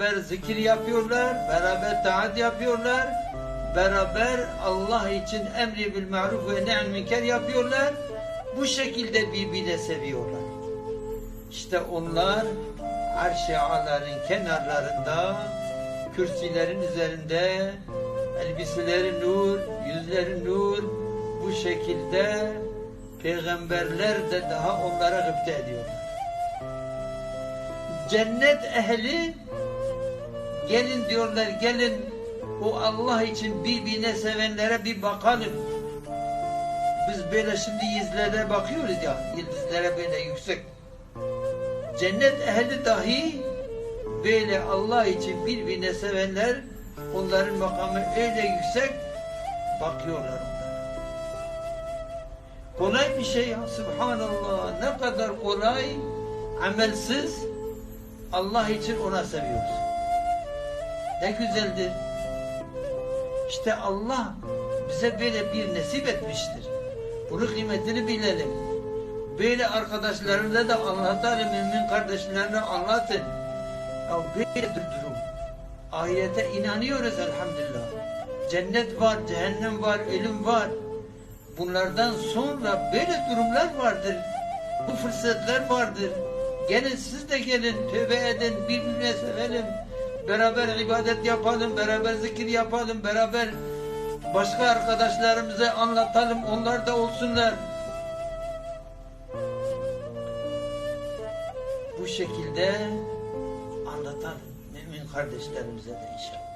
beraber zikir yapıyorlar, beraber taat yapıyorlar, beraber Allah için emri bil maruf ve ne'l münker yapıyorlar. Bu şekilde birbirini seviyorlar. İşte onlar arş-ı aların kenarlarında, kürsülerin üzerinde, elbiseleri nur, yüzleri nur, bu şekilde peygamberler de daha onlara gıpta ediyorlar. Cennet ehli gelin diyorlar gelin o Allah için birbirine sevenlere bir bakalım. Biz böyle şimdi yıldızlara bakıyoruz ya yıldızlara böyle yüksek. Cennet ehli dahi böyle Allah için birbirine sevenler onların makamı öyle yüksek bakıyorlar. Kolay bir şey ya subhanallah ne kadar kolay amelsiz Allah için ona seviyoruz. Ne güzeldir. İşte Allah bize böyle bir nasip etmiştir. Bunun kıymetini bilelim. Böyle arkadaşlarına da anlatalım, mümin kardeşlerine anlatın. Ya böyledir durum. Ahirete inanıyoruz elhamdülillah. Cennet var, cehennem var, ölüm var. Bunlardan sonra böyle durumlar vardır. Bu fırsatlar vardır. Gelin siz de gelin, tövbe edin, birbirine sevelim. Beraber ibadet yapalım, beraber zikir yapalım, beraber başka arkadaşlarımıza anlatalım, onlar da olsunlar. Bu şekilde anlatalım mümin kardeşlerimize de inşallah.